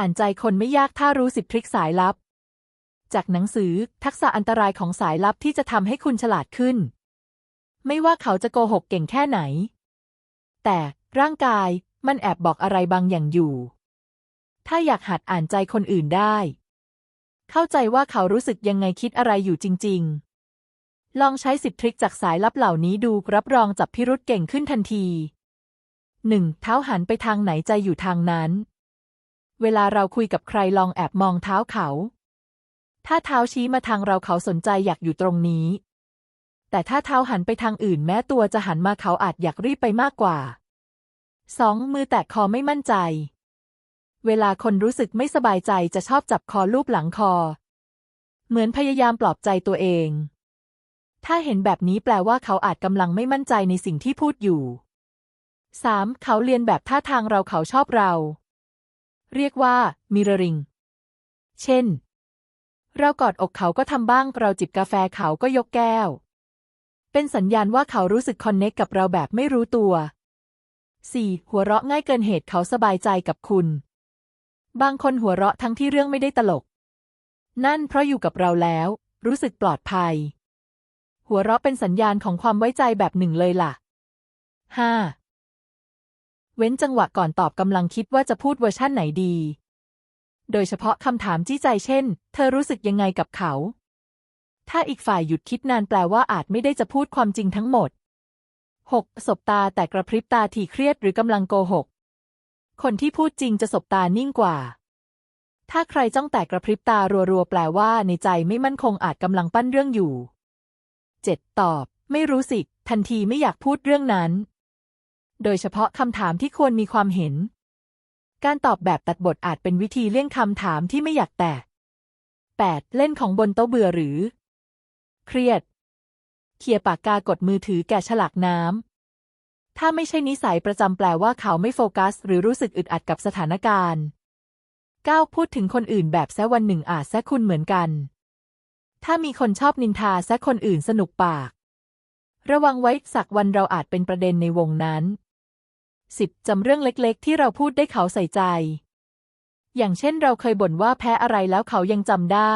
อ่านใจคนไม่ยากถ้ารู้สิบทริคสายลับ จากหนังสือ ทักษะอันตรายของสายลับที่จะทำให้คุณฉลาดขึ้น ไม่ว่าเขาจะโกหกเก่งแค่ไหน แต่ร่างกายมันแอบบอกอะไรบางอย่างอยู่ ถ้าอยากหัดอ่านใจคนอื่นได้ เข้าใจว่าเขารู้สึกยังไงคิดอะไรอยู่จริง ๆ ลองใช้สิบทริคจากสายลับเหล่านี้ดูรับรองจับพิรุษเก่งขึ้นทันทีหนึ่งเท้าหันไปทางไหนใจอยู่ทางนั้น เวลาเราคุยกับใครลองแอบมองเท้าเขา ถ้าเท้าชี้มาทางเราเขาสนใจอยากอยู่ตรงนี้ แต่ถ้าเท้าหันไปทางอื่นแม้ตัวจะหันมาเขาอาจอยากรีบไปมากกว่าสองมือแตะคอไม่มั่นใจ เวลาคนรู้สึกไม่สบายใจจะชอบจับคอลูบหลังคอ เหมือนพยายามปลอบใจตัวเอง ถ้าเห็นแบบนี้แปลว่าเขาอาจกำลังไม่มั่นใจในสิ่งที่พูดอยู่ 3. เขาเรียนแบบท่าทางเราเขาชอบเรา เรียกว่า mirroring เช่น เรากอดอกเขาก็ทำบ้าง เราจิบกาแฟเขาก็ยกแก้ว เป็นสัญญาณว่าเขารู้สึกคอนเนคกับเราแบบไม่รู้ตัว 4. หัวเราะง่ายเกินเหตุเขาสบายใจกับคุณ บางคนหัวเราะทั้งที่เรื่องไม่ได้ตลก นั่นเพราะอยู่กับเราแล้ว รู้สึกปลอดภัย หัวเราะเป็นสัญญาณของความไว้ใจแบบหนึ่งเลยล่ะ 5. เว้นจังหวะก่อนตอบกำลังคิดว่าจะพูดเวอร์ชั่นไหนดี โดยเฉพาะคำถามจี้ใจเช่น เธอรู้สึกยังไงกับเขา ถ้าอีกฝ่ายหยุดคิดนานแปลว่าอาจไม่ได้จะพูดความจริงทั้งหมด 6. สบตาแต่กระพริบตาทีเครียดหรือกำลังโกหก คนที่พูดจริงจะสบตานิ่งกว่า ถ้าใครจ้องแต่กระพริบตารัวๆ แปลว่าในใจไม่มั่นคงอาจกำลังปั้นเรื่องอยู่ 7. ตอบ ไม่รู้สิ ทันทีไม่อยากพูดเรื่องนั้น โดยเฉพาะคำถามที่ควรมีความเห็น การตอบแบบตัดบทอาจเป็นวิธีเลี่ยงคำถามที่ไม่อยากแตก 8. เล่นของบนโต๊ะเบื่อหรือ เครียด เขี่ยปากกากดมือถือแกะฉลากน้ำ ถ้าไม่ใช่นิสัยประจำแปลว่าเขาไม่โฟกัส หรือรู้สึกอึดอัดกับสถานการณ์ 9. พูดถึงคนอื่นแบบแซะวันหนึ่งอาจแซะคุณเหมือนกัน ถ้ามีคนชอบนินทาแซะคนอื่นสนุกปาก ระวังไว้สักวันเราอาจเป็นประเด็นในวงนั้น 10. จำเรื่องเล็กๆ ที่เราพูดได้เขาใส่ใจ อย่างเช่นเราเคยบ่นว่าแพ้อะไรแล้วเขายังจำได้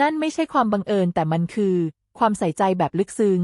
นั่นไม่ใช่ความบังเอิญแต่มันคือ ความใส่ใจแบบลึกซึ้ง